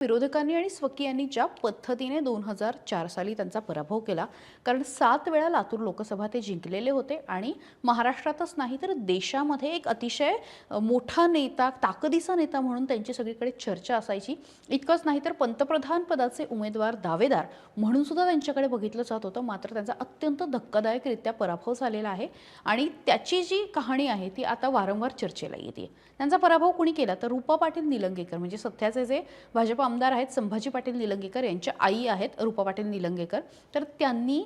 विरोधकांनी आणि स्वकीयांनी ज्या पद्धतीने दोन हजार चार साली त्यांचा पराभव केला कारण सात वेळा लातूर लोकसभा ते जिंकलेले होते आणि महाराष्ट्रातच नाही तर देशामध्ये एक अतिशय मोठा नेता ताकदीचा नेता म्हणून त्यांची सगळीकडे चर्चा असायची. इतकंच नाही तर पंतप्रधान पदाचे उमेदवार दावेदार म्हणून सुद्धा त्यांच्याकडे बघितलं जात होतं. मात्र त्यांचा अत्यंत धक्कादायकरित्या पराभव झालेला आहे आणि त्याची जी कहाणी आहे ती आता वारंवार चर्चेला येते त्यांचा पराभव कुणी केला? तर रूपा पाटील निलंगेकर म्हणजे सध्याचे जे भाजप आमदार आहेत संभाजी पाटील निलंगेकर यांच्या आई आहेत रूपा पाटील निलंगेकर. तर त्यांनी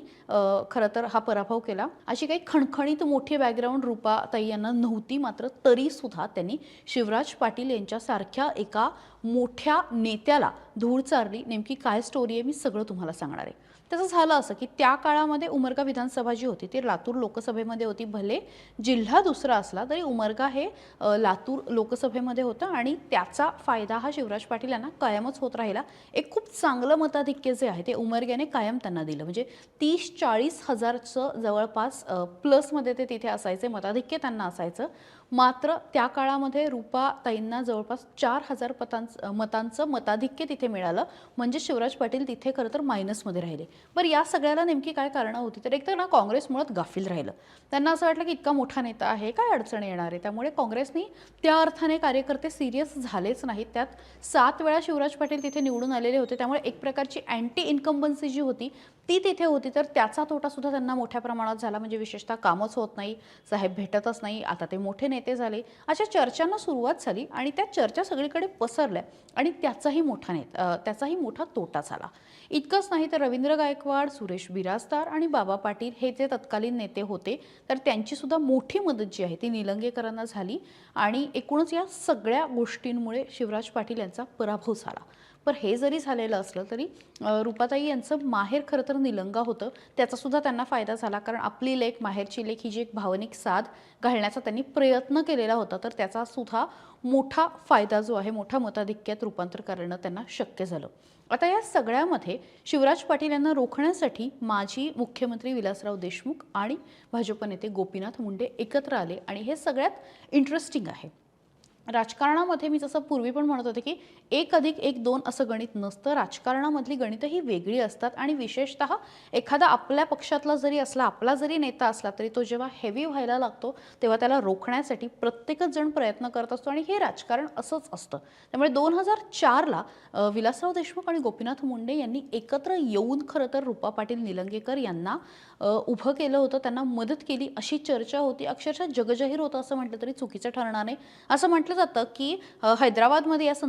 खरं तर हा पराभव केला. अशी काही खणखणीत मोठी बॅकग्राऊंड रूपा ताई यांना नव्हती मात्र तरी सुद्धा त्यांनी शिवराज पाटील यांच्यासारख्या एका मोठ्या नेत्याला धूळ चारली नेमकी काय स्टोरी आहे मी सगळं तुम्हाला सांगणार आहे. तसं झालं असं की त्या काळामध्ये उमरगा विधानसभा जी होती ती लातूर लोकसभेमध्ये होती. भले जिल्हा दुसरा असला तरी उमरगा हे लातूर लोकसभेमध्ये होतं आणि त्याचा फायदा हा शिवराज पाटील यांना कायमच होत राहिला. एक खूप चांगलं मताधिक्य जे आहे ते उमरग्याने कायम त्यांना दिलं. म्हणजे तीस चाळीस हजारचं जवळपास प्लसमध्ये ते तिथे असायचे मताधिक्य त्यांना असायचं. मात्र त्या काळामध्ये रूपा ताईंना जवळपास चार हजार पतांचं मतांचं मताधिक्य तिथे मिळालं. म्हणजे शिवराज पाटील तिथे खरं तर मायनसमध्ये राहिले. बरं या सगळ्याला नेमकी काय कारणं होती? तर एकतर ना काँग्रेस मुळात गाफील राहिलं. त्यांना असं वाटलं की इतका मोठा नेता आहे काय अडचण येणार आहे? त्यामुळे काँग्रेसनी त्या अर्थाने कार्यकर्ते सिरियस झालेच नाहीत. त्यात सात वेळा शिवराज पाटील तिथे निवडून आलेले होते. त्यामुळे एक प्रकारची अँटी इन्कम्बन्सी जी होती ती तिथे होती. तर त्याचा तोटा सुद्धा त्यांना मोठ्या प्रमाणात झाला. म्हणजे विशेषतः कामच होत नाही साहेब भेटतच नाही. आता ते मोठे नेते झाले. अशा चर्चांना सुरुवात झाली आणि त्या चर्चा सगळीकडे पसरल्या. आणि त्याचाही मोठा नेत. त्याचाही मोठा तोटा झाला. इतकंच नाही तर रवींद्र गायकवाड सुरेश बिराजदार आणि बाबा पाटील हे जे तत्कालीन नेते होते तर त्यांची सुद्धा मोठी मदत जी आहे ती निलंगेकरांना झाली आणि एकूणच या सगळ्या गोष्टींमुळे शिवराज पाटील यांचा पराभव झाला. पण हे जरी झालेलं असलं तरी रुपाताई यांचं माहेर खरं तर निलंगा होतं. त्याचा सुद्धा त्यांना फायदा झाला. कारण आपली लेख माहेरची लेख ही जी एक भावनिक साध घालण्याचा त्यांनी प्रयत्न केलेला होता तर त्याचा सुद्धा मोठा फायदा जो आहे मोठा मताधिक्यात रूपांतर करणं त्यांना शक्य झालं. आता या सगळ्यामध्ये शिवराज पाटील यांना रोखण्यासाठी माजी मुख्यमंत्री विलासराव देशमुख आणि भाजप नेते गोपीनाथ मुंडे एकत्र आले. आणि हे सगळ्यात इंटरेस्टिंग आहे. राजकारणामध्ये मी जसं पूर्वी पण म्हणत होते की एक अधिक एक दोन असं गणित नसतं. राजकारणामधली गणितं ही वेगळी असतात आणि विशेषतः एखादा आपल्या पक्षातला जरी असला आपला जरी नेता असला तरी तो जेव्हा हेवी व्हायला लागतो तेव्हा त्याला रोखण्यासाठी प्रत्येकच जण प्रयत्न करत असतो आणि हे राजकारण असंच असतं. त्यामुळे दोन हजार चारला विलासराव देशमुख आणि गोपीनाथ मुंडे यांनी एकत्र येऊन खरं तर रूपा पाटील निलंगेकर यांना उभं केलं होतं. त्यांना मदत केली अशी चर्चा होती. अक्षरशः जगजाहीर होतं असं म्हटलं तरी चुकीचं ठरणार नाही. असं म्हटलं जातं की हैदराबादमध्ये या